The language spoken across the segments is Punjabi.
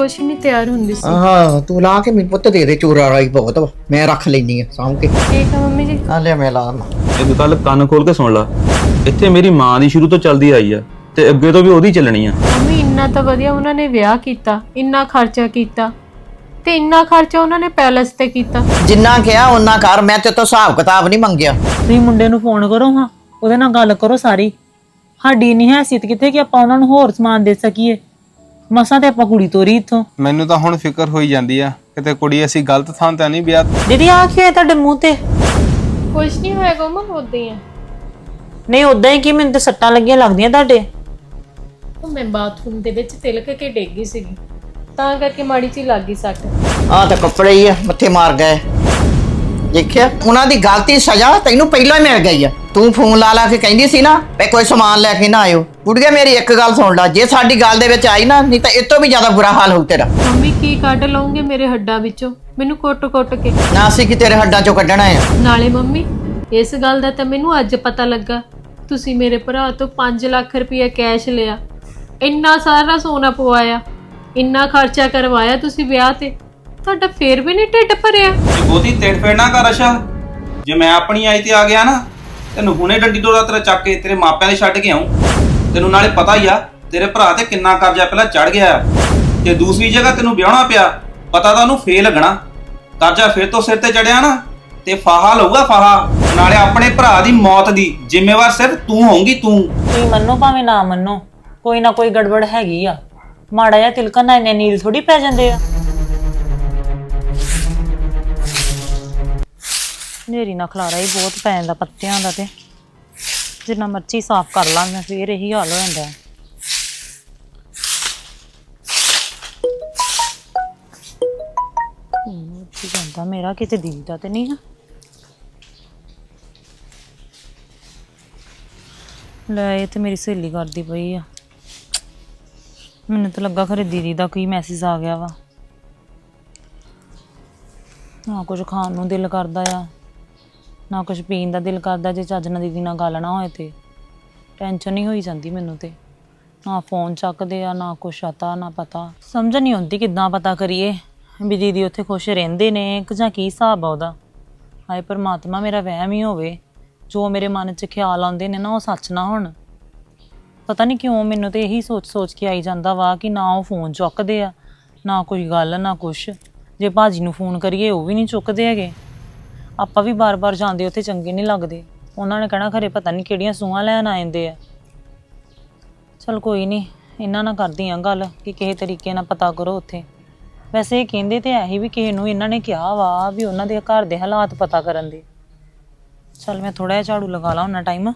ਕੁਛ ਨਹੀਂ ਤਿਆਰ ਹੁੰਦੀ ਸੀ। ਹਾਂ ਤੂੰ ਲਾ ਕੇ ਮੈਨੂੰ ਪੁੱਤ ਦੇ ਦੇ ਚੋਰਾ ਰਾਈ ਬਹੁਤ। ਵਾ ਮੈਂ ਰੱਖ ਲੈਣੀ ਆ ਸਾਂਭ ਕੇ। ਠੀਕ ਆ ਮੰਮੀ ਜੀ। ਆ ਲੈ ਮੈਂ ਲਾ ਲਾ। ਇੱਕ ਗੱਲ ਕੰਨ ਖੋਲ ਕੇ ਸੁਣ ਲੈ। ਇੱਥੇ ਮੇਰੀ ਮਾਂ ਦੀ ਸ਼ੁਰੂ ਤੋਂ ਚੱਲਦੀ ਆਈ ਆ ਤੇ ਅੱਗੇ ਤੋਂ ਵੀ ਉਹਦੀ ਚੱਲਣੀ ਆ। ਮੰਮੀ ਇੰਨਾ ਤਾਂ ਵਧੀਆ ਉਹਨਾਂ ਨੇ ਵਿਆਹ ਕੀਤਾ ਇੰਨਾ ਖਰਚਾ ਕੀਤਾ ਤੇ ਇੰਨਾ ਖਰਚਾ ਉਹਨਾਂ ਨੇ ਪੈਲਸ ਤੇ ਕੀਤਾ। ਜਿੰਨਾ ਕਿਹਾ ਉਹਨਾਂ ਕਰ। ਮੈਂ ਤੇ ਤੋਂ ਹਿਸਾਬ ਕਿਤਾਬ ਨਹੀਂ ਮੰਗਿਆ। ਤੁਸੀਂ ਮੁੰਡੇ ਨੂੰ ਫੋਨ ਕਰੋ ਹਾਂ। ਉਹਦੇ ਨਾਲ ਗੱਲ ਕਰੋ ਸਾਰੀ। ਸਾਡੀ ਨਹੀਂ ਹੈਸੀਅਤ ਕਿੱਥੇ ਕਿ ਆਪਾਂ ਉਹਨਾਂ ਨੂੰ ਹੋਰ ਸਮਾਨ ਦੇ ਸਕੀਏ। ਮਸਾਂ ਤੇ ਆਪਾਂ ਕੁੜੀ ਤੋਰੀ ਇੱਥੋਂ। ਮੈਨੂੰ ਤਾਂ ਹੁਣ ਫਿਕਰ ਹੋਈ ਜਾਂਦੀ ਆ ਕਿਤੇ ਕੁੜੀ ਅਸੀਂ ਗਲਤ ਥਾਂ ਤੇ ਨਹੀਂ ਵਿਆਹ ਦੀਦੀ ਆ ਕੀ ਹੋਇਆ ਤੁਹਾਡੇ ਮੂੰਹ ਤੇ? ਕੁਛ ਨਹੀਂ ਹੋਏਗਾ ਮੰਮਾ ਉਦਾਂ ਹੀ ਆ। ਨਹੀਂ ਉਦਾਂ ਹੀ ਕਿ? ਮੈਨੂੰ ਤੇ ਸੱਟਾਂ ਲੱਗੀਆਂ ਲੱਗਦੀਆਂ ਤੁਹਾਡੇ। ਉਹ ਮੈਂ ਬਾਥਰੂਮ ਦੇ ਵਿੱਚ ਤਿਲਕ ਕੇ ਡਿੱਗ ਗਈ ਸੀਗੀ। ਤਾਂ ਕਰਕੇ ਮਾੜੀ ਜੀ ਲੱਗ ਗਈ ਸੱਟ। ਆ ਤਾਂ ਕੱਪੜੇ ਹੀ ਆ ਮੱਥੇ ਮਾਰ ਗਏ। ਦੇਖਿਆ ਉਹਨਾਂ ਦੀ ਗਲਤੀ ਸਜ਼ਾ ਤੈਨੂੰ ਪਹਿਲਾਂ ਹੀ ਮਿਲ ਗਈ ਆ। ਤੂੰ ਫੋਨ ਲਾ ਲਾ ਕੇ ਕਹਿੰਦੀ ਸੀ ਨਾ ਵੀ ਕੋਈ ਸਮਾਨ ਲੈ ਕੇ ਨਾ ਆਇਓ। ਕੁੜੀਏ ਮੇਰੀ ਇੱਕ ਗੱਲ ਸੁਣ ਲੈ ਜੇ ਸਾਡੀ ਗੱਲ ਦੇ ਵਿੱਚ ਆਈ ਨਾ ਨਹੀਂ ਤਾਂ ਇਹ ਤੋਂ ਵੀ ਜ਼ਿਆਦਾ ਬੁਰਾ ਹਾਲ ਹੋਊ ਤੇਰਾ। ਮੰਮੀ ਕੀ ਕੱਢ ਲਓਗੇ ਮੇਰੇ ਹੱਡਾਂ ਵਿੱਚੋਂ? ਮੈਨੂੰ ਕੁੱਟ-ਕੁੱਟ ਕੇ। ਨਾ ਅਸੀਂ ਕਿ ਤੇਰੇ ਹੱਡਾਂ ਚੋਂ ਕੱਢਣਾ ਆ? ਨਾਲੇ ਮੰਮੀ ਇਸ ਗੱਲ ਦਾ ਤਾਂ ਮੈਨੂੰ ਅੱਜ ਪਤਾ ਲੱਗਾ। ਤੁਸੀਂ ਮੇਰੇ ਭਰਾ ਤੋਂ 5 ਲੱਖ ਰੁਪਏ ਕੈਸ਼ ਲਿਆ। ਇੰਨਾ ਸਾਰਾ ਸੋਨਾ ਪਵਾਇਆ। ਇੰਨਾ ਖਰਚਾ ਕਰਵਾਇਆ ਤੁਸੀਂ ਵਿਆਹ ਤੇ। ਤੁਹਾਡਾ ਫੇਰ ਵੀ ਨਹੀਂ ਢਿੱਡ ਭਰਿਆ। ਇਹ ਬਹੁਤੀ ਤੇੜ ਫੇੜ ਨਾ ਕਰ ਅਸ਼ਾ। ਜੇ ਮੈਂ ਆਪਣੀ ਆਈ ਤੇ ਆ ਗਿਆ ਨਾ ਤੈਨੂੰ ਹੁਣੇ ਡੰਡੀ ਡੋਰਾ ਤੇਰਾ ਚੱਕ ਕੇ ਤੇਰੇ ਮਾਪਿਆਂ ਦੇ ਛੱਡ ਕੇ ਆਉਂ ਤੈਨੂੰ ਨਾਲੇ ਪਤਾ ਹੀ ਆ, ਤੇਰੇ ਭਰਾ ਤੇ ਕਿੰਨਾ ਕਰਜ਼ਾ ਪਹਿਲਾਂ ਚੜ ਗਿਆ ਤੇ ਦੂਸਰੀ ਜਗ੍ਹਾ ਤੈਨੂੰ ਵਿਆਹਣਾ ਪਿਆ, ਪਤਾ ਤਾਂ ਉਹਨੂੰ ਫੇਲ ਲੱਗਣਾ। ਕਰਜ਼ਾ ਫਿਰ ਤੋਂ ਸਿਰ ਤੇ ਚੜਿਆ ਨਾ, ਤੇ ਫਾਹਾ ਲਊਗਾ ਫਾਹਾ, ਨਾਲੇ ਆਪਣੇ ਭਰਾ ਦੀ ਮੌਤ ਦੀ ਜ਼ਿੰਮੇਵਾਰ ਸਿਰਫ ਤੂੰ ਹੋਊਗੀ ਤੂੰ। ਤੁਸੀਂ ਮੰਨੋ ਭਾਵੇਂ ਨਾ ਮੰਨੋ, ਕੋਈ ਨਾ ਕੋਈ ਗੜਬੜ ਹੈਗੀ ਆ। ਮਾੜਾ ਜਿਹਾ ਤਿਲਕਣ ਨਾਲ ਇੰਨੇ ਨੀਲ ਥੋੜੀ ਪੈ ਜਾਂਦੇ ਆ। ਨੇਰੀ ਨਾ ਖਲਾਰਾ ਹੀ ਬਹੁਤ ਪੈ ਜਾਂਦਾ ਪੱਤਿਆਂ ਦਾ ਤੇ। ਜਿੰਨਾ ਮਰਜ਼ੀ ਸਾਫ਼ ਕਰ ਲਾਂ, ਮੈਂ ਫੇਰ ਇਹੀ ਹਾਲ ਹੋ ਜਾਂਦਾ। ਹੈ। ਹੂੰ ਕੀ ਜਾਂਦਾ ਮੇਰਾ, ਕਿਤੇ ਦਿਖਦਾ ਤੇ ਨਹੀਂ ਆ ਲੈ, ਇਹ ਤੇ ਮੇਰੀ ਸਹੇਲੀ ਕਰਦੀ ਪਈ ਆ। ਮੈਨੂੰ ਤਾਂ ਲੱਗਾ ਖਰੇ ਦੀਦੀ ਦਾ ਕੋਈ ਮੈਸੇਜ ਆ ਗਿਆ ਵਾ। ਨਾ ਕੁਝ ਖਾਣ ਨੂੰ ਦਿਲ ਕਰਦਾ ਆ। ਨਾ ਕੁਝ ਪੀਣ ਦਾ ਦਿਲ ਕਰਦਾ ਜੇ ਚੱਜ ਨਾਲ ਦੀਦੀ ਨਾਲ ਗੱਲ ਨਾ ਹੋਏ ਤੇ। ਟੈਨਸ਼ਨ ਹੀ ਹੋਈ ਜਾਂਦੀ ਮੈਨੂੰ ਤੇ। ਨਾ ਫੋਨ ਚੱਕਦੇ ਆ, ਨਾ ਕੁਛ ਆਤਾ ਨਾ ਪਤਾ। ਸਮਝ ਨਹੀਂ ਆਉਂਦੀ ਕਿੱਦਾਂ ਪਤਾ ਕਰੀਏ। ਵੀ ਦੀਦੀ ਉੱਥੇ ਖੁਸ਼ ਰਹਿੰਦੇ ਨੇ ਕਿ ਜਾਂ ਕੀ ਹਿਸਾਬ ਆ ਉਹਦਾ। ਹਾਏ, ਪਰਮਾਤਮਾ ਮੇਰਾ ਵਹਿਮ ਹੀ ਹੋਵੇ। ਜੋ ਮੇਰੇ ਮਨ 'ਚ ਖਿਆਲ ਆਉਂਦੇ ਨੇ ਨਾ, ਉਹ ਸੱਚ ਨਾ ਹੋਣ। ਪਤਾ ਨਹੀਂ ਕਿਉਂ ਮੈਨੂੰ ਤੇ ਇਹੀ ਸੋਚ ਸੋਚ ਕੇ ਆਈ ਜਾਂਦਾ ਵਾ ਕਿ ਨਾ ਉਹ ਫੋਨ ਚੁੱਕਦੇ ਆ, ਨਾ ਕੋਈ ਗੱਲ, ਨਾ ਕੁਛ। ਜੇ ਭਾਜੀ ਨੂੰ ਫੋਨ ਕਰੀਏ, ਉਹ ਵੀ ਨਹੀਂ ਚੁੱਕਦੇ ਹੈਗੇ। ਆਪਾਂ ਵੀ ਬਾਰ-ਬਾਰ ਜਾਂਦੇ, ਉੱਥੇ ਚੰਗੇ ਨਹੀਂ ਲੱਗਦੇ। ਉਹਨਾਂ ਨੇ ਕਹਿਣਾ, ਖਰੇ ਪਤਾ ਨਹੀਂ ਕਿਹੜੀਆਂ ਸੂਹਾਂ ਲੈਣ ਆ ਜਾਂਦੇ ਆ। ਚਲ ਕੋਈ ਨਹੀਂ, ਇਹਨਾਂ ਨਾਲ ਕਰਦੀ ਆ ਗੱਲ, ਕਿ ਕਿਸੇ ਤਰੀਕੇ ਨਾਲ ਪਤਾ ਕਰੋ ਉੱਥੇ। ਵੈਸੇ ਇਹ ਕਹਿੰਦੇ ਤੇ ਐਹੀ ਵੀ ਕਿਸੇ ਨੂੰ ਇਹਨਾਂ ਨੇ ਕਿਹਾ ਵਾ ਵੀ ਉਹਨਾਂ ਦੇ ਘਰ ਦੇ ਹਾਲਾਤ ਪਤਾ ਕਰਨ ਦੇ। ਚਲ ਮੈਂ ਥੋੜਾ ਜਿਹਾ ਝਾੜੂ ਲਗਾ ਲਾ ਉਹਨਾਂ ਟਾਈਮ।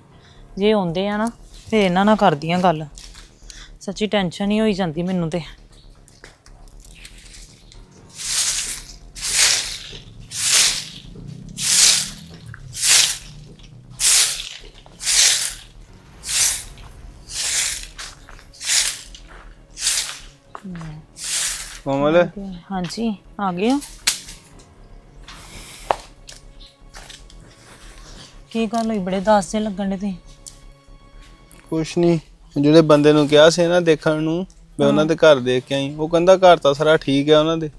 ਜੇ ਆਉਂਦੇ ਆ ਨਾ, ਫਿਰ ਇਹਨਾਂ ਨਾਲ ਕਰਦੀ ਆ ਗੱਲ। ਸੱਚੀ ਟੈਨਸ਼ਨ ਹੀ ਹੋਈ ਜਾਂਦੀ ਮੈਨੂੰ ਤੇ। ਕੋਮਲ? ਹਾਂਜੀ ਆ ਗਏ ਹੋ। ਕੀ ਗੱਲ ਹੋਈ? ਬੜੇ ਦਾਸ ਲੱਗਣ ਦੇ ਤੁਸੀਂ। ਕੁਛ ਨਹੀਂ। ਜਿਹੜੇ ਬੰਦੇ ਨੂੰ ਕਿਹਾ ਸੀ ਨਾ ਦੇਖਣ ਨੂੰ ਮੈਂ ਉਹਨਾਂ ਦੇ ਘਰ ਦੇਖ ਕੇ ਆਈ। ਉਹ ਕਹਿੰਦਾ ਘਰ ਤਾਂ ਸਾਰਾ ਠੀਕ ਹੈ ਉਹਨਾਂ ਦੇ।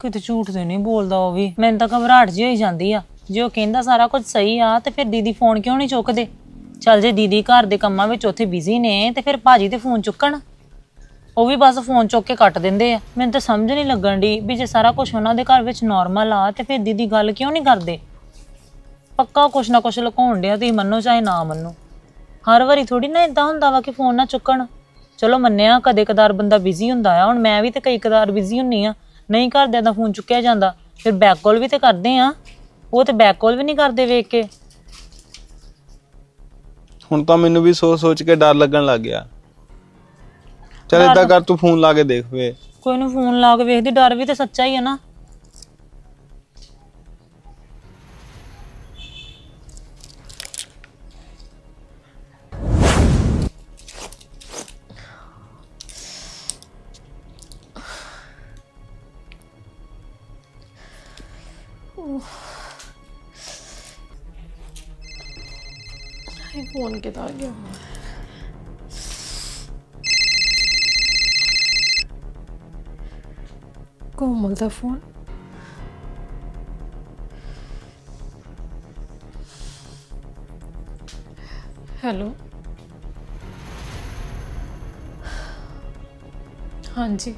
ਕਿਤੇ ਝੂਠ ਤੇ ਨਹੀਂ ਬੋਲਦਾ ਉਹ ਵੀ। ਮੈਨੂੰ ਤਾਂ ਘਬਰਾਹਟ ਜਿਹੀ ਹੋਈ ਜਾਂਦੀ ਆ। ਜੇ ਉਹ ਕਹਿੰਦਾ ਸਾਰਾ ਕੁਝ ਸਹੀ ਆ ਤੇ ਫਿਰ ਦੀਦੀ ਫੋਨ ਕਿਉਂ ਨਹੀਂ ਚੁੱਕਦੇ? ਚੱਲ ਜੇ ਦੀਦੀ ਘਰ ਦੇ ਕੰਮਾਂ ਵਿੱਚ ਉੱਥੇ ਬਿਜ਼ੀ ਨੇ ਤੇ ਫਿਰ ਭਾਜੀ ਤੇ ਫੋਨ ਚੁੱਕਣ। ਉਹ ਵੀ ਬਸ ਫੋਨ ਚੁੱਕ ਕੇ ਕੱਟ ਦਿੰਦੇ ਆ। ਮੈਨੂੰ ਤਾਂ ਸਮਝ ਨਹੀਂ ਲੱਗਣ ਦੀ ਵੀ ਜੇ ਸਾਰਾ ਕੁਝ ਉਹਨਾਂ ਦੇ ਘਰ ਵਿੱਚ ਨਾਰਮਲ ਆ ਤੇ ਫਿਰ ਦੀਦੀ ਗੱਲ ਕਿਉਂ ਨਹੀਂ ਕਰਦੇ? ਪੱਕਾ ਕੁਛ ਨਾ ਕੁਛ ਲੁਕਾਉਣ ਡਿਆ, ਤੁਸੀਂ ਮੰਨੋ ਚਾਹੇ ਨਾ ਮੰਨੋ। ਹਰ ਵਾਰੀ ਥੋੜੀ ਨਾ ਇਦਾਂ ਹੁੰਦਾ ਵਾ ਕਿ ਫੋਨ ਨਾ ਚੁੱਕਣ। ਚਲੋ ਮੰਨਿਆ ਕਦੇ ਕਦਾਰ ਬੰਦਾ ਬਿਜ਼ੀ ਹੁੰਦਾ ਆ। ਹੁਣ ਮੈਂ ਵੀ ਤੇ ਕਈ ਕਦਾਰ ਬਿਜ਼ੀ ਹੁੰਨੀ ਆ। ਨਹੀਂ ਘਰਦਿਆਂ ਦਾ ਫੋਨ ਚੁੱਕਿਆ ਜਾਂਦਾ, ਫਿਰ ਬੈਕ ਕਾਲ ਵੀ ਤੇ ਕਰਦੇ ਆ। ਉਹ ਤੇ ਬੈਕ ਕਾਲ ਵੀ ਨਹੀਂ ਕਰਦੇ ਵੇਖ ਕੇ। ਹੁਣ ਤਾਂ ਮੈਨੂੰ ਵੀ ਸੋਚ ਸੋਚ ਕੇ ਡਰ ਲੱਗਣ ਲੱਗ ਗਿਆ। ਚੱਲ ਏਦਾਂ ਕਰ ਤੂੰ ਫੋਨ ਲਾ ਕੇ ਦੇਖ ਵੇ। ਕੋਈ ਨੂੰ ਫੋਨ ਲਾ ਕੇ ਵੇਖਦੀ ਡਰ ਵੀ ਤੇ ਸੱਚਾ ਹੀ ਆ ਨਾ। ਫੋਨ ਕਿਦਾ ਗਿਆ? ਕੋਮਲ ਦਾ ਫੋਨ ਹੈਲੋ ਹਾਂਜੀ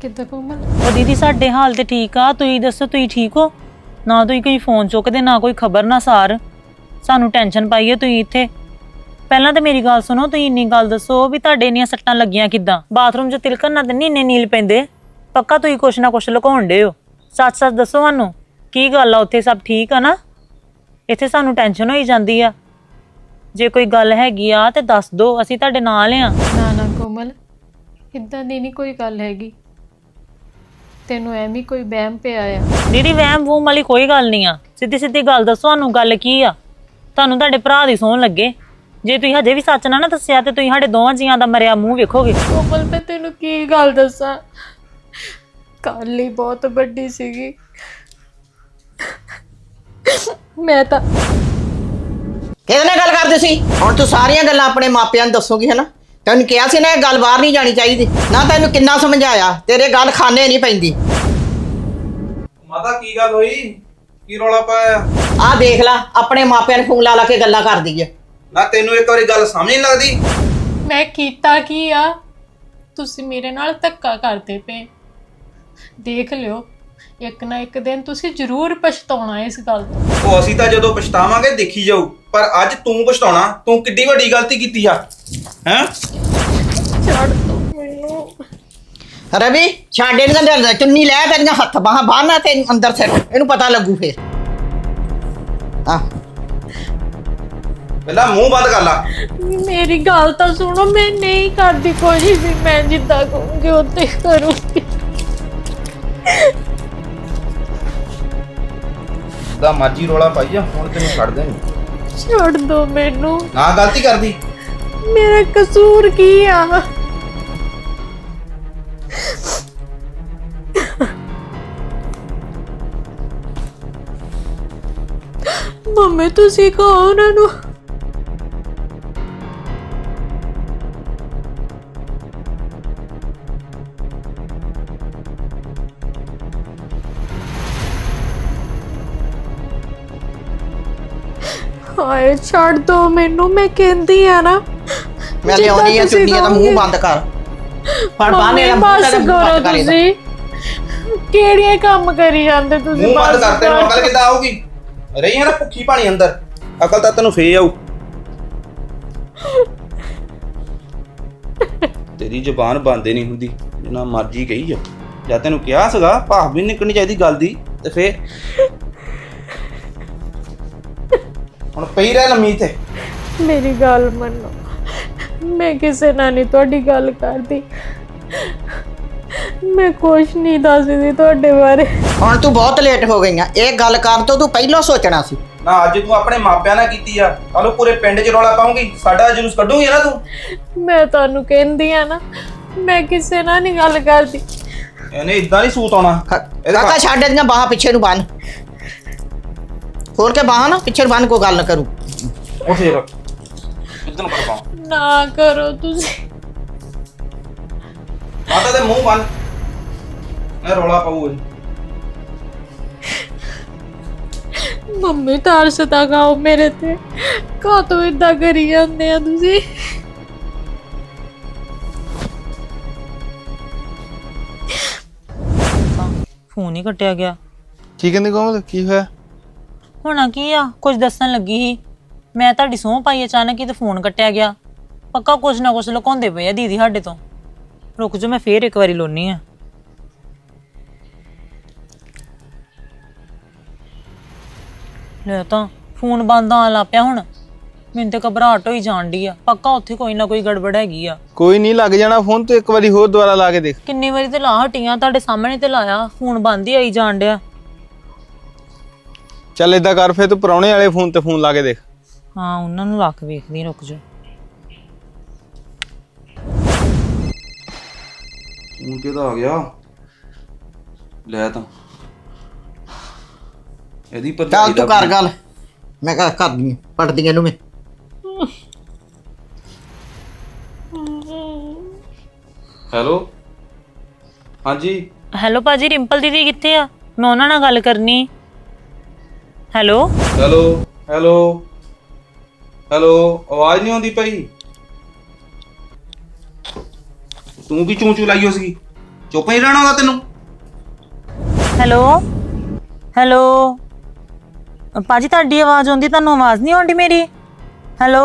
ਕਿੱਦਾਂ ਕੋਮਲ ਉਹ ਦੀਦੀ ਸਾਡੇ ਹਾਲ ਤੇ ਠੀਕ ਆ ਤੁਸੀਂ ਦੱਸੋ ਤੁਸੀਂ ਠੀਕ ਹੋ ਨਾ ਤੁਸੀਂ ਕੋਈ ਫੋਨ ਚੁੱਕਦੇ ਨਾ ਕੋਈ ਖਬਰ ਨਾ ਸਾਰ ਸਾਨੂੰ ਟੈਨਸ਼ਨ ਹੈ ਤੁਸੀਂ ਇੱਥੇ ਪਹਿਲਾਂ ਤਾਂ ਮੇਰੀ ਗੱਲ ਸੁਣੋ ਤੁਸੀਂ ਇੰਨੀ ਗੱਲ ਦੱਸੋ ਵੀ ਤੁਹਾਡੇ ਇੰਨੀਆਂ ਸੱਟਾਂ ਲੱਗੀਆਂ ਕਿੱਦਾਂ ਬਾਥਰੂਮ 'ਚ ਤਿਲਕਣ ਨਾ ਤੇ ਨਹੀਂ ਇੰਨੇ ਨੀਲ ਪੈਂਦੇ ਪੱਕਾ ਤੁਸੀਂ ਕੁਛ ਨਾ ਕੁਛ ਲੁਕਾਉਣ ਡੇ ਹੋ। ਸੱਚ ਸੱਚ ਦੱਸੋ ਸਾਨੂੰ ਕੀ ਗੱਲ ਆ? ਉੱਥੇ ਸਭ ਠੀਕ ਆ ਨਾ? ਇੱਥੇ ਸਾਨੂੰ ਟੈਨਸ਼ਨ ਹੋਈ ਜਾਂਦੀ ਆ। ਜੇ ਕੋਈ ਗੱਲ ਹੈਗੀ ਆ ਤੇ ਦੱਸ ਦਿਓ ਅਸੀਂ ਤੁਹਾਡੇ ਨਾਲ ਆ। ਨਾ ਨਾ ਕੋਮਲ ਇਦਾਂ ਦੀ ਨਹੀਂ ਕੋਈ ਗੱਲ ਹੈਗੀ। ਤੈਨੂੰ ਐਵੇਂ ਕੋਈ ਵਹਿਮ ਪਿਆ ਆ। ਦੀਦੀ ਵਹਿਮ ਵੂਮ ਵਾਲੀ ਕੋਈ ਗੱਲ ਨਹੀਂ ਆ। ਸਿੱਧੀ ਸਿੱਧੀ ਗੱਲ ਦੱਸੋ ਸਾਨੂੰ ਗੱਲ ਕੀ ਆ? ਤੁਹਾਨੂੰ ਤੁਹਾਡੇ ਭਰਾ ਦੀ ਸੌਣ ਲੱਗੇ। ਜੇ ਤੁਸੀਂ ਹਜੇ ਵੀ ਸੱਚ ਨਾ ਨਾ ਦੱਸਿਆ ਤੇ ਤੁਸੀਂ ਸਾਡੇ ਦੋਵਾਂ ਜੀਆਂ ਦਾ ਮਰਿਆ ਮੂੰਹ ਵੇਖੋਗੇ। ਕੋਮਲ ਮੈਂ ਤੈਨੂੰ ਕੀ ਗੱਲ ਦੱਸਾਂ? ਕੱਲ ਬਹੁਤ ਵੱਡੀ ਸੀਗੀ। ਮੈਂ ਤਾਂ ਕਿਹਦੇ ਨਾਲ ਗੱਲ ਕਰਦੇ ਸੀ? ਹੁਣ ਤੂੰ ਸਾਰੀਆਂ ਗੱਲਾਂ ਆਪਣੇ ਮਾਪਿਆਂ ਨੂੰ ਦੱਸੋਗੀ ਹਨਾ? ਤੈਨੂੰ ਕਿਹਾ ਸੀ ਨਾ ਇਹ ਗੱਲ ਬਾਹਰ ਨਹੀਂ ਜਾਣੀ ਚਾਹੀਦੀ। ਨਾ ਤੈਨੂੰ ਕਿੰਨਾ ਸਮਝਾਇਆ ਤੇਰੇ ਗੱਲ ਖਾਣੇ ਨਹੀਂ ਪੈਂਦੀ। ਮਾਤਾ ਕੀ ਗੱਲ ਹੋਈ? ਕੀ ਰੌਲਾ ਪਾਇਆ? ਆਹ ਦੇਖ ਲੈ ਆਪਣੇ ਮਾਪਿਆਂ ਨੂੰ ਫੋਨ ਲਾ ਲਾ ਕੇ ਗੱਲਾਂ ਕਰਦੀ ਹੈ ਨਾ ਤੈਨੂੰ ਇੱਕ ਵਾਰੀ ਗੱਲ ਸਮਝ ਨਹੀਂ ਲੱਗਦੀ? ਮੈਂ ਕੀਤਾ ਕੀ ਆ? ਤੁਸੀਂ ਮੇਰੇ ਨਾਲ ਧੱਕਾ ਕਰਦੇ ਪਏ। ਦੇਖ ਲਿਓ। ਇੱਕ ਨਾ ਇੱਕ ਦਿਨ ਤੁਸੀਂ ਜ਼ਰੂਰ ਪਛਤਾਉਣਾ ਇਸ ਗੱਲ ਤੋਂ। ਉਹ ਅਸੀਂ ਤਾਂ ਜਦੋਂ ਪਛਤਾਵਾਂਗੇ ਦੇਖੀ ਜਾਊ। ਪਰ ਅੱਜ ਤੂੰ ਪਛਤਾਉਣਾ। ਤੂੰ ਕਿੱਡੀ ਵੱਡੀ ਗਲਤੀ ਕੀਤੀ ਆ। ਹੈ? ਛੱਡ ਦੋ। ਮੈਨੂੰ ਰਵੀ ਛਾਂਡੇ ਇਹਨਾਂ ਦੇ ਚੁੰਨੀ ਲੈ ਤੇਰੀਆਂ ਹੱਥ ਬਾਹਾਂ ਬਾਹਨਾ ਤੇ ਅੰਦਰ ਸਿੱਟ ਇਹਨੂੰ ਪਤਾ ਲੱਗੂ ਫੇਰ। ਆ ਪਹਿਲਾਂ ਮੂੰਹ ਬੰਦ ਕਰ ਲਾ। ਮੇਰੀ ਗੱਲ ਤਾਂ ਸੁਣੋ ਮੈਂ ਨਹੀਂ ਕਰਦੀ ਕੋਈ ਵੀ। ਮੈਂ ਜਿੱਦਾਂ ਕਹੂੰਗੀ ਉੱਤੇ ਕਰੂੰਗੀ। ਦਾ ਮਰਜ਼ੀ ਰੌਲਾ ਪਾਈ ਆ ਹੁਣ ਤੈਨੂੰ ਛੱਡ ਦੇ ਛੱਡ ਦੋ ਮੈਨੂੰ। ਨਾ ਗਲਤੀ ਕਰਦੀ। ਮੇਰਾ ਕਸੂਰ ਕੀ ਆ? ਮੰਮੀ ਤੁਸੀਂ ਕਹੋ ਉਹਨਾਂ ਨੂੰ। ਹਾਏ ਛੱਡ ਦੋ ਮੈਨੂੰ ਮੈਂ ਕਹਿੰਦੀ ਆ ਨਾ ਮੈਂ ਜਿੱਦਾਂ ਲਿਆਉਣੀ ਆ ਚੁੰਨੀ ਦਾ ਮੂੰਹ। ਬੰਦ ਕਰ ਫੜ ਬਾਹਨੇ ਦਾ ਮੂੰਹ ਤੇ ਮੂੰਹ ਕਰੋ ਬੰਦ ਕਰ ਇਹਦਾ। ਤੁਸੀਂ ਕਿਹੜੇ ਕੰਮ ਕਰੀ ਜਾਂਦੇ ਤੁਸੀਂ ਮੂੰਹ ਬੰਦ ਕਰ ਤੈਨੂੰ। ਅਕਲ ਕਿੱਦਾਂ ਆਊਗੀ ਰਹੀ ਆ ਨਾ ਭੁੱਖੀ ਪਾਣੀ ਅੰਦਰ ਅਕਲ ਤਾਂ ਤੈਨੂੰ ਫੇ ਆਊ ਤੇਰੀ ਜ਼ੁਬਾਨ ਬੰਦੇ ਨਹੀਂ ਹੁੰਦੀ ਜਿੰਨਾ ਮਰਜ਼ੀ ਕਹੀ ਜਾ ਜਾਂ ਤੈਨੂੰ ਕਿਹਾ ਸੀਗਾ ਭਾਵ ਵੀ ਨੀ ਨਿਕਲਣੀ ਚਾਹੀਦੀ ਗੱਲ ਦੀ ਤੇ ਫੇਰ ਹੁਣ ਪਈ ਰਹਿ ਲੰਮੀ ਤੇ। ਮੇਰੀ ਗੱਲ ਮੰਨੋ। ਮੈਂ ਕਿਸੇ ਨਾਲ ਨਹੀਂ ਤੁਹਾਡੀ ਗੱਲ ਕਰਦੀ। ਮੈਂ ਕੁਛ ਨਹੀਂ ਦੱਸਦੀ ਤੁਹਾਡੇ ਬਾਰੇ। ਹੁਣ ਤੂੰ ਬਹੁਤ ਲੇਟ ਹੋ ਗਈ ਆ ਇਹ ਗੱਲ ਕਰਨ ਤੋਂ ਤੂੰ ਪਹਿਲਾਂ ਸੋਚਣਾ ਸੀ। ਨਾ ਅੱਜ ਤੂੰ ਆਪਣੇ ਮਾਪਿਆਂ ਨਾਲ ਕੀਤੀ ਆ। ਕੱਲ ਪੂਰੇ ਪਿੰਡ 'ਚ ਰੌਲਾ ਪਾਉਂਗੀ ਸਾਡਾ ਜਲੂਸ ਕੱਢੂਗੀ ਨਾ ਤੂੰ? ਮੈਂ ਤੁਹਾਨੂੰ ਕਹਿੰਦੀ ਆ ਨਾ ਮੈਂ ਕਿਸੇ ਨਾਲ ਨਹੀਂ ਗੱਲ ਕਰਦੀ। ਇਹਨੇ ਇਦਾਂ ਨਹੀਂ ਸੂਤ ਆਉਣਾ। ਇਹਦੇ ਕਾਕਾ ਛੱਡ ਇਹਦੀਆਂ ਬਾਹਾਂ ਪਿੱਛੇ ਨੂੰ ਬੰਨ। ਖੋਲ ਕੇ ਬਾਹਾਂ ਨਾ ਪਿੱਛੇ ਨੂੰ ਬੰਨ ਕੋਈ ਗੱਲ ਨਾ ਕਰੂ। ਉਹ ਫੇਰ ਇਦਾਂ ਨੂੰ ਕਰ ਪਾਉਂ ਨਾ ਕਰੋ ਤੁਸੀਂ। ਮਾਤਾ ਦੇ ਮੂੰਹ ਬੰਨ। ਇਹ ਰੌਲਾ ਪਾਊ ਇਹ ਮੰਮੀ ਤਰਸ ਤਾਂ ਖਾਓ ਮੇਰੇ ਤੇ। ਕਾਹ ਤੋਂ ਇਦਾਂ ਕਰੀ ਜਾਂਦੇ ਆ ਤੁਸੀਂ। ਫੋਨ ਹੀ ਕੱਟਿਆ ਗਿਆ। ਕੀ ਕਹਿੰਦੇ ਕੋਮਲ ਕੀ ਹੋਇਆ? ਹੋਣਾ ਕੀ ਆ? ਕੁਝ ਦੱਸਣ ਲੱਗੀ ਸੀ। ਮੈਂ ਤੁਹਾਡੀ ਸਹੁੰ ਪਾਈ ਅਚਾਨਕ ਹੀ ਤੇ ਫੋਨ ਕੱਟਿਆ ਗਿਆ। ਪੱਕਾ ਕੁਝ ਨਾ ਕੁਝ ਲੁਕਾਉਂਦੇ ਪਏ ਆ ਦੀਦੀ ਸਾਡੇ ਤੋਂ। ਰੁਕ ਜਾ ਮੈਂ ਫੇਰ ਇੱਕ ਵਾਰੀ ਲੋਨੀ ਆ। ਲੈ ਤਾਂ ਫੋਨ ਬੰਦ ਆਉਣ ਲੱਗ ਪਿਆ ਹੁਣ। ਮੈਨੂੰ ਤੇ ਘਬਰਾਹਟ ਹੋਈ ਜਾਣ ਡਈ ਆ। ਪੱਕਾ ਉੱਥੇ ਕੋਈ ਨਾ ਕੋਈ ਗੜਬੜ ਹੈਗੀ ਆ। ਕੋਈ ਨਹੀਂ ਲੱਗ ਜਾਣਾ ਫੋਨ ਤੂੰ ਇੱਕ ਵਾਰੀ ਹੋਰ ਦੁਬਾਰਾ ਲਾ ਕੇ ਦੇਖ। ਕਿੰਨੀ ਵਾਰੀ ਤੇ ਲਾ ਹਟੀਆਂ ਤੁਹਾਡੇ ਸਾਹਮਣੇ ਤੇ ਲਾਇਆ। ਫੋਨ ਬੰਦ ਹੀ ਆਈ ਜਾਣ ਡਿਆ। ਚੱਲ ਏਦਾਂ ਕਰ ਫੇਰ ਤੂੰ ਪਰੌਣੇ ਵਾਲੇ ਫੋਨ ਤੇ ਫੋਨ ਲਾ ਕੇ ਦੇਖ। ਹਾਂ ਉਹਨਾਂ ਨੂੰ ਰੱਖ ਵੇਖਦੀ ਰੁਕ ਜਾ। ਹੁਣ ਕਿਹਦਾ ਆ ਗਿਆ? ਲੈ ਤਾਂ। ਇਹਦੀ ਚੱਲ ਭਰਜਾਈ ਤੂੰ ਕਰ ਗੱਲ। ਮੈਂ ਕਰ ਕਰਦੀ ਆਂ, ਪੜਦੀ ਇਹਨੂੰ ਮੈਂ। ਹੈਲੋ? ਹਾਂਜੀ? ਹੈਲੋ ਭਾਜੀ ਰਿੰਪਲ ਦੀਦੀ ਕਿੱਥੇ ਆ? ਮੈਂ ਉਹਨਾਂ ਨਾਲ ਗੱਲ ਕਰਨੀ। ਹੈਲੋ? ਹੈਲੋ ਹੈਲੋ ਹੈਲੋ ਆਵਾਜ਼ ਨਹੀਂ ਆਉਂਦੀ ਪਈ। ਤੂੰ ਵੀ ਚੂੰ ਚੂ ਲਾਈ ਹੋ ਸੀਗੀ। ਚੁੱਪ ਨਹੀਂ ਰਹਿਣਾ ਹੁੰਦਾ ਤੈਨੂੰ। ਹੈਲੋ? ਹੈਲੋ? ਭਾਜੀ ਤੁਹਾਡੀ ਆਵਾਜ਼ ਆਉਂਦੀ ਤੁਹਾਨੂੰ ਆਵਾਜ਼ ਨਹੀਂ ਆਉਂਦੀ ਮੇਰੀ। ਹੈਲੋ?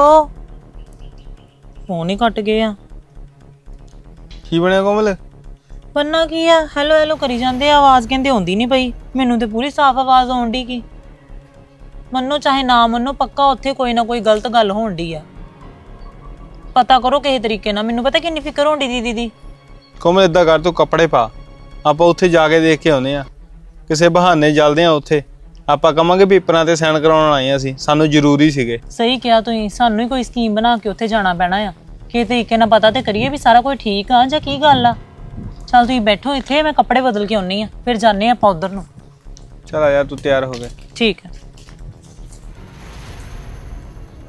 ਫੋਨ ਹੀ ਕੱਟ ਗਏ ਆ ਕੀ ਬਣਿਆ ਕੋਮਲ? ਬੰਨਾ ਕੀ ਆ? ਹੈਲੋ ਹੈਲੋ ਕਰੀ ਜਾਂਦੇ ਆ ਆਵਾਜ਼ ਕਹਿੰਦੇ ਆਉਂਦੀ ਨਹੀਂ ਪਈ। ਮੈਨੂੰ ਤੇ ਪੂਰੀ ਸਾਫ਼ ਆਵਾਜ਼ ਆਉਂਦੀ ਕੀ। ਮੰਨੋ ਚਾਹੇ ਨਾ ਮੰਨੋ ਪੱਕਾ ਉੱਥੇ ਕੋਈ ਨਾ ਕੋਈ ਗਲਤ ਗੱਲ ਹੋਣਦੀ ਆ। ਪਤਾ ਕਰੋ ਕਿਸੇ ਤਰੀਕੇ ਨਾਲ। ਮੈਨੂੰ ਪਤਾ ਕਿੰਨੀ ਫਿਕਰ ਹੋਣੀ ਦੀਦੀ ਦੀ। ਕੋਮਲ ਇਦਾਂ ਕਰ ਤੂੰ ਕੱਪੜੇ ਪਾ। ਆਪਾਂ ਉੱਥੇ ਜਾ ਕੇ ਦੇਖ ਕੇ ਆਉਨੇ ਆ। ਕਿਸੇ ਬਹਾਨੇ ਜਲਦੇ ਆ ਉੱਥੇ। ਆਪਾਂ ਕਵਾਂਗੇ ਪੇਪਰਾਂ ਤੇ ਸਾਈਨ ਕਰਾਉਣ ਆਏ ਆ ਅਸੀਂ। ਸਾਨੂੰ ਜ਼ਰੂਰੀ ਸੀਗੇ। ਸਹੀ ਕਿਹਾ ਤੁਸੀਂ। ਸਾਨੂੰ ਹੀ ਕੋਈ ਸਕੀਮ ਬਣਾ ਕੇ ਉੱਥੇ ਜਾਣਾ ਪੈਣਾ ਆ। ਕਿਸੇ ਤਰੀਕੇ ਨਾਲ ਪਤਾ ਤੇ ਕਰੀਏ ਵੀ ਸਾਰਾ ਕੁਝ ਠੀਕ ਆ ਜਾਂ ਕੀ ਗੱਲ ਆ। ਚਲ ਤੁਸੀਂ ਬੈਠੋ ਇੱਥੇ ਮੈਂ ਕੱਪੜੇ ਬਦਲ ਕੇ ਆਉਣੀ ਆ। ਫਿਰ ਜਾਂਦੇ ਆਪਾਂ ਉਧਰ ਨੂੰ। ਚਲ ਆ ਯਾਰ ਤੂੰ ਤਿਆਰ ਹੋ ਗਏ ਠੀਕ ਹੈ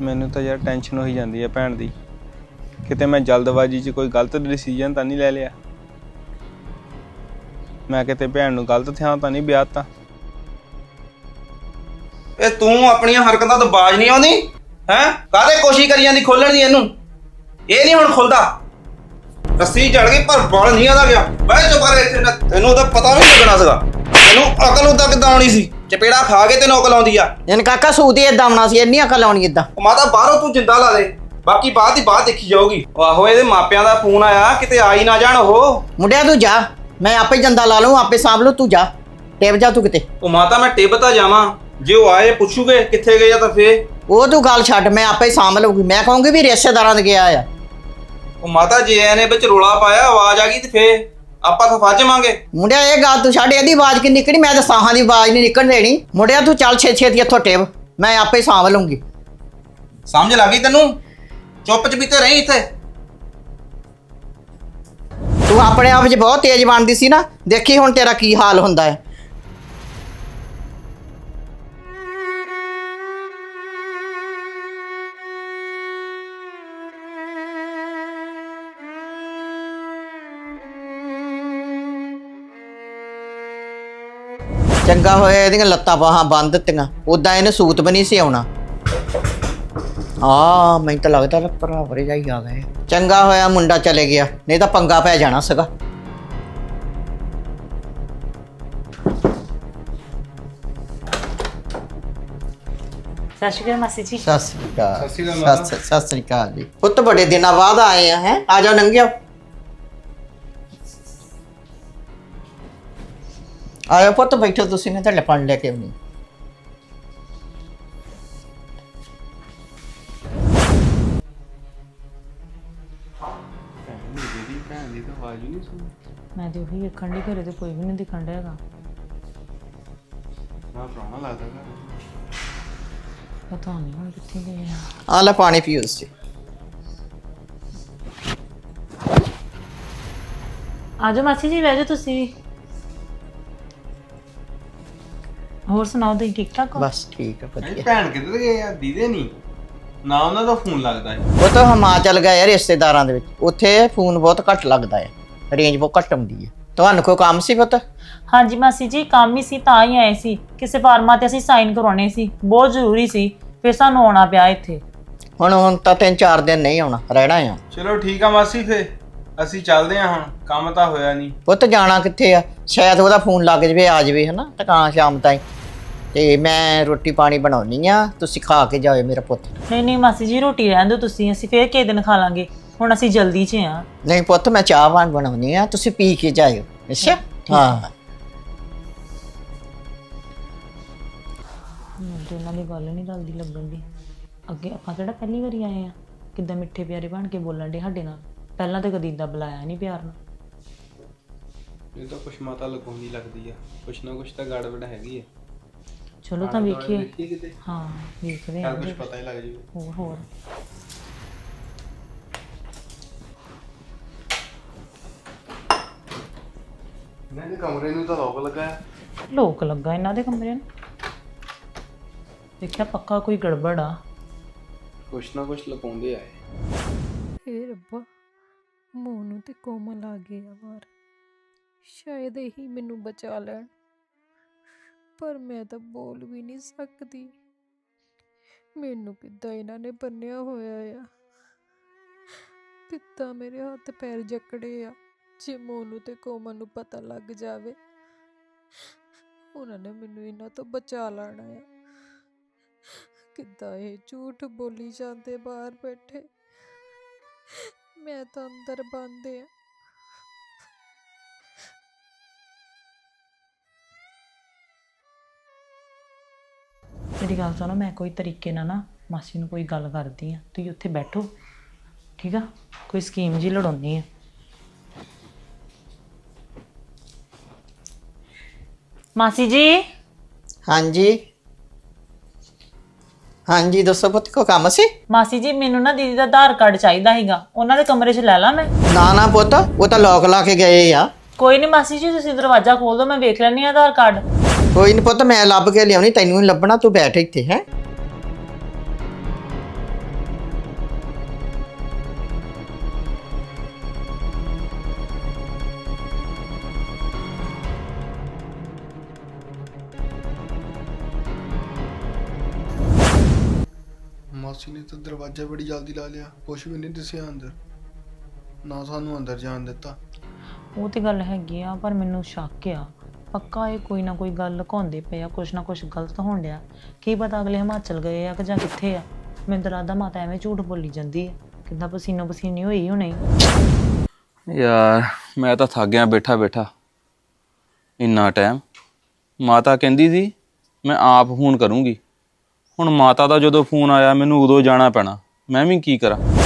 ਮੈਨੂੰ ਤਾਂ ਯਾਰ ਟੈਨਸ਼ਨ ਹੋਈ ਜਾਂਦੀ ਹੈ ਭੈਣ ਦੀ। ਕਿਤੇ ਮੈਂ ਜਲਦਬਾਜ਼ੀ 'ਚ ਕੋਈ ਗਲਤ ਡਿਸੀਜਨ ਤਾਂ ਨਹੀਂ ਲੈ ਲਿਆ। ਮੈਂ ਕਿਤੇ ਭੈਣ ਨੂੰ ਗਲਤ ਥਾਂ ਤਾਂ ਨਹੀਂ ਵਿਆਹਤਾ ਇਹ ਤੂੰ ਆਪਣੀਆਂ ਹਰਕਤਾਂ ਤੋਂ ਬਾਜ ਨਹੀਂ ਆਉਂਦੀ? ਹੈ? ਕਾਹਦੇ ਕੋਸ਼ਿਸ਼ ਕਰੀ ਜਾਂਦੀ ਖੋਲਣ ਦੀ ਇਹਨੂੰ? ਇਹ ਨਹੀਂ ਹੁਣ ਖੁੱਲਦਾ। ਰੱਸੀ ਚੜ ਗਈ, ਪਰ ਬਲ ਨਹੀਂ ਆਦਾ ਗਿਆ ਬਹਿ ਚੁੱਪ ਕਰ ਇੱਥੇ। ਨਾ- ਤੈਨੂੰ ਤਾਂ ਪਤਾ ਵੀ ਨਹੀਂ ਲੱਗਣਾ ਸੀਗਾ। ਤੈਨੂੰ ਅਕਲ ਉਦਾਂ ਕਿੱਦਾਂ ਆਉਣੀ ਸੀ? ਚਪੇੜਾ ਖਾ ਕੇ ਤੈਨੂੰ ਅਕਲ ਆਉਂਦੀ ਆ। ਇਹਨ ਕਾਕਾ ਸੂਤ ਹੀ ਏਦਾਂ ਆਉਣਾ ਸੀ ਇੰਨੀ ਅਕਲ ਆਉਣੀ ਉਹ ਮਾਤਾ ਬਾਹਰੋਂ ਤੂੰ ਜਿੰਦਾ ਲਾ ਦੇ। ਬਾਕੀ ਬਾਅਦ ਦੀ ਬਾਅਦ ਦੇਖੀ ਜਾਊਗੀ। ਆਹੋ ਇਹਦੇ ਮਾਪਿਆਂ ਦਾ ਫੋਨ ਆਇਆ ਕਿਤੇ ਆ ਹੀ ਨਾ ਜਾਣ ਉਹ। ਮੁੰਡਿਆ ਤੂੰ ਜਾ। ਮੈਂ ਆਪੇ ਜੰਦਾ ਲਾ ਲਊਂ ਆਪੇ ਸਾਂਭ ਲਊ ਤੂੰ ਜਾ। ਟੇਪ ਜਾ ਤੂੰ ਕਿਤੇ। ਉਹ ਮਾਤਾ ਮੈਂ ਟਿੱਬ ਤਾਂ ਜਾਵਾਂ। ਜੇ ਉਹ ਆਏ ਪੁੱਛੂਗੇ ਕਿੱਥੇ ਗਏ ਆ ਤਾਂ ਫੇਰ। ਉਹ ਤੂੰ ਗੱਲ ਛੱਡ ਮੈਂ ਆਪੇ ਸਾਂਭ ਲਊਗੀ। ਮੈਂ ਕਹੂੰਗੀ ਵੀ ਰਿਸ਼ਤੇਦਾਰਾਂ ਦੇ ਗਿਆ ਆ ਉਹ ਮਾਤਾ ਜੇ ਇਹਨੇ ਵਿੱਚ ਰੋਲਾ ਪਾਇਆ ਆਵਾਜ਼ ਆ ਗਈ ਤੇ ਫੇਰ। ਆਪਾਂ ਤਾਂ ਫੱਜਵਾਂਗੇ ਮੁੰਡਿਆ ਇਹ ਗੱਲ ਤੂੰ ਛੱਡ ਇਹਦੀ ਆਵਾਜ਼ ਕਿ ਨਿਕਲੀ ਮੈਂ ਤਾਂ ਸਾਹਾਂ ਦੀ ਆਵਾਜ਼ ਨਹੀਂ ਨਿਕਲਣ ਦੇਣੀ। ਮੁੰਡਿਆ ਤੂੰ ਚੱਲ ਛੇ ਛੇਤੀ ਇੱਥੋਂ ਟੇਪ ਮੈਂ ਆਪੇ ਸਾਂਭ ਲਊਂਗੀ। ਸਮਝ ਲੱਗ ਗਈ ਤੈਨੂੰ? ਚੁੱਪ ਚਪੀਤੇ ਰਹੀ ਇੱਥੇ। ਤੂੰ ਆਪਣੇ ਆਪ 'ਚ ਬਹੁਤ ਤੇਜ਼ ਬਣਦੀ ਸੀ ਨਾ। ਦੇਖੀ ਹੁਣ ਤੇਰਾ ਕੀ ਹਾਲ ਹੁੰਦਾ ਹੈ। ਚੰਗਾ ਹੋਇਆ ਇਹਦੀਆਂ ਲੱਤਾਂ ਬਾਹਾਂ ਬੰਨ ਦਿੱਤੀਆਂ। ਉਦਾਂ ਇਹਨੇ ਸੂਤ ਵੀ ਨਹੀਂ ਸੀ ਆਉਣਾ। ਆ ਮੈਨੂੰ ਤਾਂ ਲੱਗਦਾ ਨਾ ਭਰਾਵਰੇ ਜਾਈ ਆ ਗਏ ਚੰਗਾ ਹੋਇਆ ਮੁੰਡਾ ਚਲੇ ਗਿਆ ਨਹੀਂ ਤਾਂ ਪੰਗਾ ਪੈ ਜਾਣਾ ਸੀਗਾ। ਸਤਿ ਸ਼੍ਰੀ ਅਕਾਲ ਮਾਸੀ ਜੀ। ਸਤਿ ਸ੍ਰੀ ਅਕਾਲ। ਸਤਿ ਸ੍ਰੀ ਅਕਾਲ ਸਤਿ ਸਤਿ ਸ੍ਰੀ ਅਕਾਲ ਜੀ। ਪੁੱਤ ਬੜੇ ਦਿਨਾਂ ਬਾਅਦ ਆਏ ਆ ਹੈ? ਆ ਜਾਓ ਨੰਗਿਓ। ਆਇਓ ਪੁੱਤ ਬੈਠੋ ਤੁਸੀਂ ਮੈਂ ਤੁਹਾਡੇ ਪਾਣੀ ਲੈ ਕੇ ਆਉਣੀ ਮੈਂ ਤੇ ਉਹੀ ਵੇਖਣ ਦੀ ਘਰੇ ਤੇ ਕੋਈ ਵੀ ਨਹੀਂ ਦਿਖਣ ਡਿਆ ਹੈਗਾ। ਪਤਾ ਨਹੀਂ ਹੁਣ ਕਿੱਥੇ ਗਏ ਆ। ਆ ਲੈ ਪਾਣੀ ਪੀਓ ਤੁਸੀਂ ਆਜੋ ਮਾਸੀ ਜੀ ਬਹਿ ਜਾਓ ਤੁਸੀਂ ਵੀ। ਹੋਰ ਸੁਣਾਓ ਤੁਸੀਂ ਠੀਕ ਠਾਕ ਹੋ? ਬਸ ਠੀਕ ਹੈ ਵਧੀਆ। ਭੈਣ ਕਿੱਧਰ ਗਏ ਆ? ਦੀਦੇ ਨਹੀਂ। ਨਾ ਉਹਨਾਂ ਦਾ ਫੋਨ ਲੱਗਦਾ ਹੈ ਉਹ ਤਾਂ ਹਿਮਾਚਲ ਗਏ ਆ ਰਿਸ਼ਤੇਦਾਰਾਂ ਦੇ ਵਿੱਚ। ਉੱਥੇ ਫੋਨ ਬਹੁਤ ਘੱਟ ਲੱਗਦਾ ਹੈ ਰੇਂਜ ਬਹੁਤ ਘੱਟ ਆਉਂਦੀ ਹੈ ਤੁਹਾਨੂੰ ਕੋਈ ਕੰਮ ਸੀ ਪੁੱਤ? ਹਾਂਜੀ ਮਾਸੀ ਜੀ ਕੰਮ ਹੀ ਸੀ ਤਾਂ ਹੀ ਆਏ ਸੀ। ਕਿਸੇ ਫਾਰਮਾਂ ਤੇ ਅਸੀਂ ਸਾਈਨ ਕਰਵਾਉਣੇ ਸੀ। ਬਹੁਤ ਜ਼ਰੂਰੀ ਸੀ। ਫਿਰ ਸਾਨੂੰ ਆਉਣਾ ਪਿਆ ਇੱਥੇ। ਹੁਣ ਹੁਣ ਤਾਂ ਤਿੰਨ ਚਾਰ ਦਿਨ ਨਹੀਂ ਆਉਣਾ ਰਹਿਣਾ ਆ। ਚਲੋ ਠੀਕ ਆ ਮਾਸੀ ਫੇ ਅਸੀਂ ਚੱਲਦੇ ਆ ਹੁਣ। ਕੰਮ ਤਾਂ ਹੋਇਆ ਨਹੀਂ। ਪੁੱਤ ਜਾਣਾ ਕਿੱਥੇ ਆ? ਸ਼ਾਇਦ ਉਹਦਾ ਫੋਨ ਲੱਗ ਜਵੇ ਆ ਜਵੇ ਹਨਾ? ਟਕਾਂ ਸ਼ਾਮ ਤਾਈਂ। ਤੇ ਮੈਂ ਰੋਟੀ ਪਾਣੀ ਬਣਾਉਣੀ ਆ ਤੁਸੀਂ ਖਾ ਕੇ ਜਾਓ ਮੇਰਾ ਪੁੱਤ। ਨਹੀਂ ਨਹੀਂ ਮਾਸੀ ਜੀ ਰੋਟੀ ਰਹਿਣ ਦਿਓ ਤੁਸੀਂ ਅਸੀਂ ਫੇਰ ਕਿਸੇ ਦਿਨ ਖਾ ਲਾਂਗੇ। ਹੁਣ ਅਸੀਂ ਜਲਦੀ 'ਚ ਆ। ਨਹੀਂ ਪੁੱਤ ਮੈਂ ਚਾਹ ਵਾਂ ਬਣਾਉਣੀ ਆ ਤੁਸੀਂ ਪੀ ਕੇ ਜਾਇਓ ਅੱਛਾ? ਹਾਂ। ਮੈਨੂੰ ਤੇ ਇਹਨਾਂ ਦੀ ਗੱਲ ਨਹੀਂ ਰਲਦੀ ਲੱਗਣ ਦੀ। ਅੱਗੇ ਆਪਾਂ ਕਿਹੜਾ ਪਹਿਲੀ ਵਾਰੀ ਆਏ ਆ? ਕਿੱਦਾਂ ਮਿੱਠੇ ਪਿਆਰੇ ਬਣ ਕੇ ਬੋਲਣ ਦੇ ਸਾਡੇ ਨਾਲ? ਪਹਿਲਾਂ ਤਾਂ ਕਦੀ ਇਦਾਂ ਬੁਲਾਇਆ ਨਹੀਂ ਪਿਆਰ ਨਾਲ। ਇਹ ਤਾਂ ਕੁਛ ਮਾਤਾ ਲਗਾਉਂਦੀ ਲੱਗਦੀ ਆ। ਕੁਛ ਨਾ ਕੁਛ ਤਾਂ ਗੜਬੜ ਹੈਗੀ ਆ। ਚਲੋ ਤਾਂ ਵੇਖੀਏ। ਕਿਤੇ। ਹਾਂ ਵੇਖਦੇ ਯਾਰ ਹਾਂ। ਕੁਛ ਪਤਾ ਹੀ ਲੱਗ ਜੂ। ਹੋਰ ਹੋਰ। ਇਹਨਾਂ ਦੇ ਕਮਰੇ ਨੂੰ ਤਾਂ ਲੋਕ ਲੱਗਾ ਹੈ। ਲੋਕ ਲੱਗਾ ਇਹਨਾਂ ਦੇ ਕਮਰੇ ਨੂੰ। ਦੇਖਿਆ ਪੱਕਾ ਕੋਈ ਗੜਬੜ ਆ। ਕੁਛ ਨਾ ਕੁਛ ਲਗਾਉਂਦੇ ਆਏ। ਏ ਰੱਬਾ ਮੋਨੂ ਤੇ ਕੋਮਲ ਆ ਗਏ ਆ ਬਾਹਰ। ਸ਼ਾਇਦ ਇਹੀ ਮੈਨੂੰ ਬਚਾ ਲੈਣ। ਪਰ ਮੈਂ ਤਾਂ ਬੋਲ ਵੀ ਨਹੀਂ ਸਕਦੀ। ਮੈਨੂੰ ਕਿੱਦਾਂ ਇਹਨਾਂ ਨੇ ਬੰਨਿਆ ਹੋਇਆ ਆ? ਕਿੱਦਾਂ ਮੇਰੇ ਹੱਥ ਪੈਰ ਜਕੜੇ ਆ। ਜੇ ਮੋਨੂ ਤੇ ਕੋਮਨ ਨੂੰ ਪਤਾ ਲੱਗ ਜਾਵੇ, ਉਹਨਾਂ ਨੇ ਮੈਨੂੰ ਇਹਨਾਂ ਤੋਂ ਬਚਾ ਲੈਣਾ ਆ। ਕਿੱਦਾਂ ਇਹ ਝੂਠ ਬੋਲੀ ਜਾਂਦੇ ਬਾਹਰ ਬੈਠੇ? ਮੈਂ ਤਾਂ ਅੰਦਰ ਬੰਦ ਆ। ਮੇਰੀ ਗੱਲ ਸੁਣੋ ਮੈਂ ਕੋਈ ਤਰੀਕੇ ਨਾਲ ਨਾ ਮਾਸੀ ਨੂੰ ਕੋਈ ਗੱਲ ਕਰਦੀ ਆ ਤੁਸੀਂ ਉੱਥੇ ਬੈਠੋ ਠੀਕ ਆ? ਕੋਈ ਸਕੀਮ ਜੀ ਲੜਾਉਣੀ ਆ ਮਾਸੀ ਜੀ? ਹਾਂਜੀ। ਹਾਂਜੀ ਦੱਸੋ ਪੁੱਤ ਕੋ ਕੰਮ ਸੀ? ਮਾਸੀ ਜੀ ਮੈਨੂੰ ਨਾ ਦੀਦੀ ਦਾ ਆਧਾਰ ਕਾਰਡ ਚਾਹੀਦਾ ਸੀਗਾ। ਉਹਨਾਂ ਦੇ ਕਮਰੇ 'ਚ ਲੈ ਲਾ ਮੈਂ। ਨਾ ਨਾ ਪੁੱਤ ਉਹ ਤਾਂ ਲੋਕ ਲਾ ਕੇ ਗਏ ਆ। ਕੋਈ ਨਹੀਂ ਮਾਸੀ ਜੀ ਤੁਸੀਂ ਦਰਵਾਜ਼ਾ ਖੋਲ ਦਿਓ ਮੈਂ ਵੇਖ ਲੈਣੀ ਆ ਆਧਾਰ ਕਾਰਡ। ਕੋਈ ਨਹੀਂ ਪੁੱਤ ਮੈਂ ਲੱਭ ਕੇ ਲਿਆਉਣੀ ਤੈਨੂੰ ਨਹੀਂ ਲੱਭਣਾ ਤੂੰ ਬੈਠ ਇੱਥੇ ਹੈ। ਮਾਸੀ ਨੇ ਤਾਂ ਦਰਵਾਜ਼ਾ ਬੜੀ ਜਲਦੀ ਲਾ ਲਿਆ ਕੁਛ ਵੀ ਨਹੀਂ ਦਿਸਿਆ ਅੰਦਰ। ਨਾ ਸਾਨੂੰ ਅੰਦਰ ਜਾਣ ਦਿੱਤਾ। ਉਹ ਤੇ ਗੱਲ ਹੈਗੀ ਆ ਪਰ ਮੈਨੂੰ ਸ਼ੱਕ ਆ। ਪੱਕਾ ਇਹ ਕੋਈ ਨਾ ਕੋਈ ਗੱਲ ਲੁਕਾਉਂਦੇ ਪਏ ਆ, ਕੁਛ ਨਾ ਕੁਛ ਗਲਤ ਹੋਣ ਡਿਆ। ਕੀ ਪਤਾ ਅਗਲੇ ਹਿਮਾਚਲ ਗਏ ਆ ਕਿ ਜਾਂ ਕਿੱਥੇ ਆ। ਮੈਨੂੰ ਤਾਂ ਲੱਗਦਾ ਮਾਤਾ ਐਵੇਂ ਝੂਠ ਬੋਲੀ ਜਾਂਦੀ ਹੈ ਕਿੱਦਾਂ ਪਸੀਨੋ ਪਸੀਨੀ ਹੋਈ ਹੁਣੇ? ਯਾਰ, ਮੈਂ ਤਾਂ ਥੱਕ ਗਿਆ ਬੈਠਾ ਬੈਠਾ। ਇੰਨਾ ਟਾਈਮ ਮਾਤਾ ਕਹਿੰਦੀ ਸੀ, ਮੈਂ ਆਪ ਫੋਨ ਕਰੂੰਗੀ। ਹੁਣ ਮਾਤਾ ਦਾ ਜਦੋਂ ਫੋਨ ਆਇਆ, ਮੈਨੂੰ ਉਦੋਂ ਜਾਣਾ ਪੈਣਾ। ਮੈਂ ਵੀ ਕੀ ਕਰਾਂ?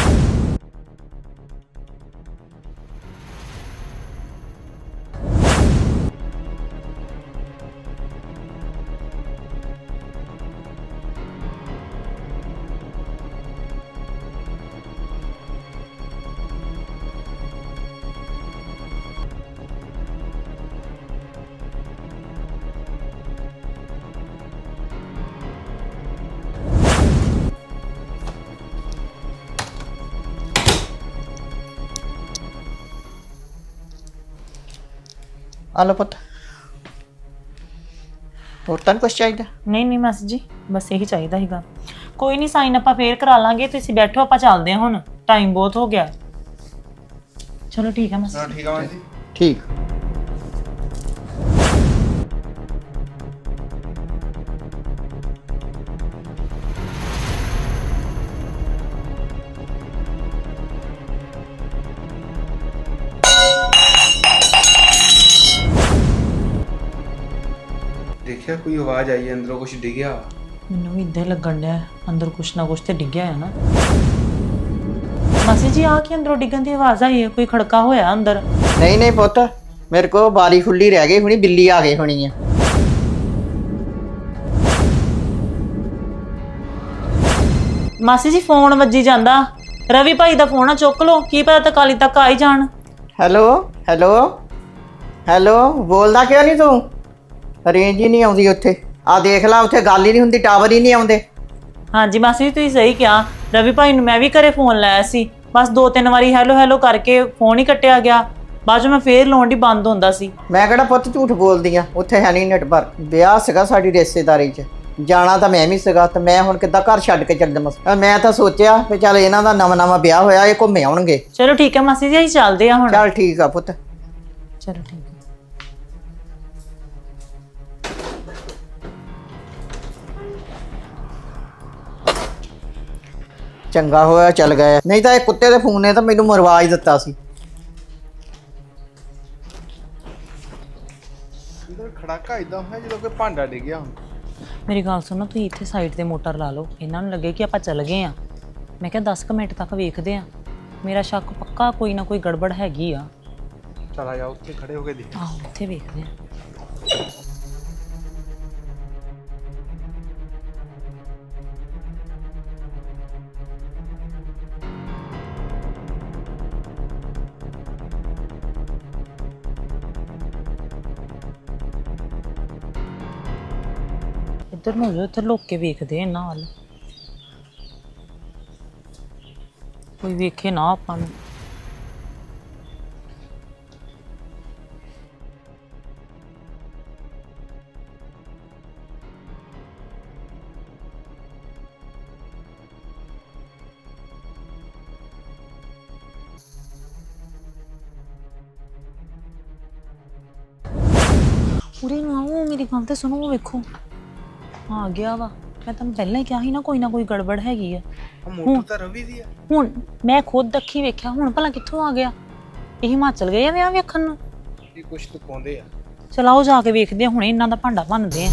ਆ ਲਓ ਪੁੱਤ ਹੋਰ ਤਾਂ ਕੁਛ ਚਾਹੀਦਾ? ਨਹੀਂ ਨਹੀਂ ਮਾਸੀ ਜੀ ਬਸ ਇਹੀ ਚਾਹੀਦਾ ਸੀਗਾ। ਕੋਈ ਨਹੀਂ ਸਾਈਨ ਆਪਾਂ ਫੇਰ ਕਰਾ ਲਾਂਗੇ ਤੁਸੀਂ ਬੈਠੋ ਆਪਾਂ ਚੱਲਦੇ ਹਾਂ ਹੁਣ। ਟਾਈਮ ਬਹੁਤ ਹੋ ਗਿਆ। ਚਲੋ ਠੀਕ ਹੈ ਮਾਸੀ ਠੀਕ ਆ ਮਾਸੀ ਠੀਕ। ਕੋਈ ਆਵਾਜ਼ ਆਈ ਅੰਦਰੋਂ ਕੁਝ ਡਿੱਗਿਆ? ਮੈਨੂੰ ਵੀ ਇਦਾਂ ਹੀ ਲੱਗਣ ਡਿਆ ਅੰਦਰ ਕੁਛ ਨਾ ਕੁਛ ਤੇ ਡਿੱਗਿਆ ਹੈ ਨਾ। ਮਾਸੀ ਜੀ ਆ ਕੇ ਅੰਦਰੋਂ ਡਿੱਗਣ ਦੀ ਆਵਾਜ਼ ਆਈ ਹੈ? ਕੋਈ ਖੜਕਾ ਹੋਇਆ ਅੰਦਰ? ਨਹੀਂ ਨਹੀਂ ਪੁੱਤ ਮੇਰੇ ਕੋ ਬਾਰੀ ਖੁੱਲੀ ਰਹਿ ਗਈ ਹੁਣੀ ਬਿੱਲੀ ਆ ਗਈ ਹੋਣੀ ਆ। ਮਾਸੀ ਜੀ ਫੋਨ ਵੱਜੀ ਜਾਂਦਾ। ਰਵੀ ਭਾਈ ਦਾ ਫੋਨ ਆ ਚੁੱਕ ਲਓ ਕੀ ਪਤਾ ਤਕਾਲੀ ਤੱਕ ਆ ਹੀ ਜਾਣ। ਹੈਲੋ ਹੈਲੋ ਹੈਲੋ ਬੋਲਦਾ ਕਿਉਂ ਨਹੀਂ ਤੂੰ? ਰੇਂਜ ਹੀ ਨਹੀਂ ਆਉਂਦੀ ਉੱਥੇ। ਆ ਦੇਖ ਲੈ ਉੱਥੇ ਗੱਲ ਹੀ ਨਹੀਂ ਹੁੰਦੀ ਟਾਵਰ ਹੀ ਨਹੀਂ ਆਉਂਦੇ। ਹਾਂਜੀ ਮਾਸੀ ਜੀ ਤੁਸੀਂ ਸਹੀ ਕਿਹਾ। ਰਵੀ ਭਾਈ ਨੂੰ ਮੈਂ ਵੀ ਘਰੇ ਫੋਨ ਲਾਇਆ ਸੀ। ਬਸ ਦੋ ਤਿੰਨ ਵਾਰੀ ਹੈਲੋ ਹੈਲੋ ਕਰਕੇ ਫੋਨ ਹੀ ਕੱਟਿਆ ਗਿਆ। ਬਾਅਦ 'ਚ ਮੈਂ ਫੇਰ ਲਾਉਣ ਦੀ ਬੰਦ ਹੁੰਦਾ ਸੀ। ਮੈਂ ਕਿਹੜਾ ਪੁੱਤ ਝੂਠ ਬੋਲਦੀ ਆ? ਉੱਥੇ ਹੈ ਨਹੀਂ ਨੈਟਵਰਕ ਵਿਆਹ ਸੀਗਾ ਸਾਡੀ ਰਿਸ਼ਤੇਦਾਰੀ 'ਚ। ਜਾਣਾ ਤਾਂ ਮੈਂ ਵੀ ਸੀਗਾ ਤੇ ਮੈਂ ਹੁਣ ਕਿੱਦਾਂ ਘਰ ਛੱਡ ਕੇ ਚੱਲ ਜਾਵਾਂ? ਮੈਂ ਤਾਂ ਸੋਚਿਆ ਵੀ ਚੱਲ ਇਹਨਾਂ ਦਾ ਨਵਾਂ ਨਵਾਂ ਵਿਆਹ ਹੋਇਆ ਇਹ ਘੁੰਮੇ ਆਉਣਗੇ। ਚਲੋ ਠੀਕ ਹੈ ਮਾਸੀ ਜੀ ਅਸੀਂ ਚੱਲਦੇ ਆ ਹੁਣ। ਚੱਲ ਠੀਕ ਆ ਪੁੱਤ। ਚਲੋ ਠੀਕ ਹੈ ਚੰਗਾ ਹੋਇਆ ਚੱਲ ਗਏ। ਨਹੀਂ ਤਾਂ ਇਹ ਕੁੱਤੇ ਦੇ ਫੋਨ ਨੇ ਤਾਂ ਮੈਨੂੰ ਮਰਵਾ ਹੀ ਦਿੱਤਾ ਸੀ। ਅੰਦਰ ਖੜਾਕਾ ਇਦਾਂ ਹੋਇਆ ਜਦੋਂ ਕੋਈ ਭਾਂਡਾ ਡਿੱਗਿਆ ਹੁੰਦਾ। ਮੇਰੀ ਗੱਲ ਸੁਣੋ ਤੁਸੀਂ ਇੱਥੇ ਸਾਈਡ ਤੇ ਮੋਟਰ ਲਾ ਲਓ। ਇਹਨਾਂ ਨੂੰ ਲੱਗੇ ਕਿ ਆਪਾਂ ਚੱਲ ਗਏ ਆ ਮੈਂ ਕਿਹਾ 10 ਕੁ ਮਿੰਟ ਤੱਕ ਵੇਖਦੇ ਆ ਮੇਰਾ ਸ਼ੱਕ ਪੱਕਾ ਕੋਈ ਨਾ ਕੋਈ ਗੜਬੜ ਹੈਗੀ ਆ। ਚਲਾ ਜਾ ਉੱਥੇ ਖੜੇ ਹੋ ਕੇ ਦੇਖ। ਆਹੋ ਇੱਥੇ ਵੇਖਦੇ ਆ ਇੱਧਰ ਨੂੰ ਹੋ ਜਾ ਉੱਥੇ ਲੁੱਕ ਕੇ ਵੇਖਦੇ ਆ ਇਹਨਾਂ ਵੱਲ। ਕੋਈ ਵੇਖੇ ਨਾ ਆਪਾਂ ਨੂੰ। ਉਰੇ ਨੂੰ ਆਓ, ਮੇਰੀ ਗੱਲ ਤਾਂ ਸੁਣੋ, ਵੇਖੋ। ਆ ਗਿਆ ਵਾ। ਮੈਂ ਤੁਹਾਨੂੰ ਪਹਿਲਾਂ ਹੀ ਕਿਹਾ ਸੀ ਨਾ ਕੋਈ ਨਾ ਕੋਈ ਗੜਬੜ ਹੈਗੀ ਆ। ਮੋਟਰ ਤਾਂ ਰਵੀ ਦੀ ਆ। ਹੁਣ ਮੈਂ ਖੁਦ ਅੱਖੀ ਵੇਖਿਆ ਹੁਣ ਭਲਾ ਕਿੱਥੋਂ ਆ ਗਿਆ? ਇਹ ਹਿਮਾਚਲ ਗਏ ਆ ਵਿਆਹ ਵੇਖਣ ਨੂੰ? ਇਹ ਕੁਛ ਤਾਂ ਪਾਉਂਦੇ ਆ। ਚਲਾਓ ਜਾ ਕੇ ਵੇਖਦੇ ਆ ਹੁਣੇ ਇਹਨਾਂ ਦਾ ਭਾਂਡਾ ਭੰਨਦੇ ਆ।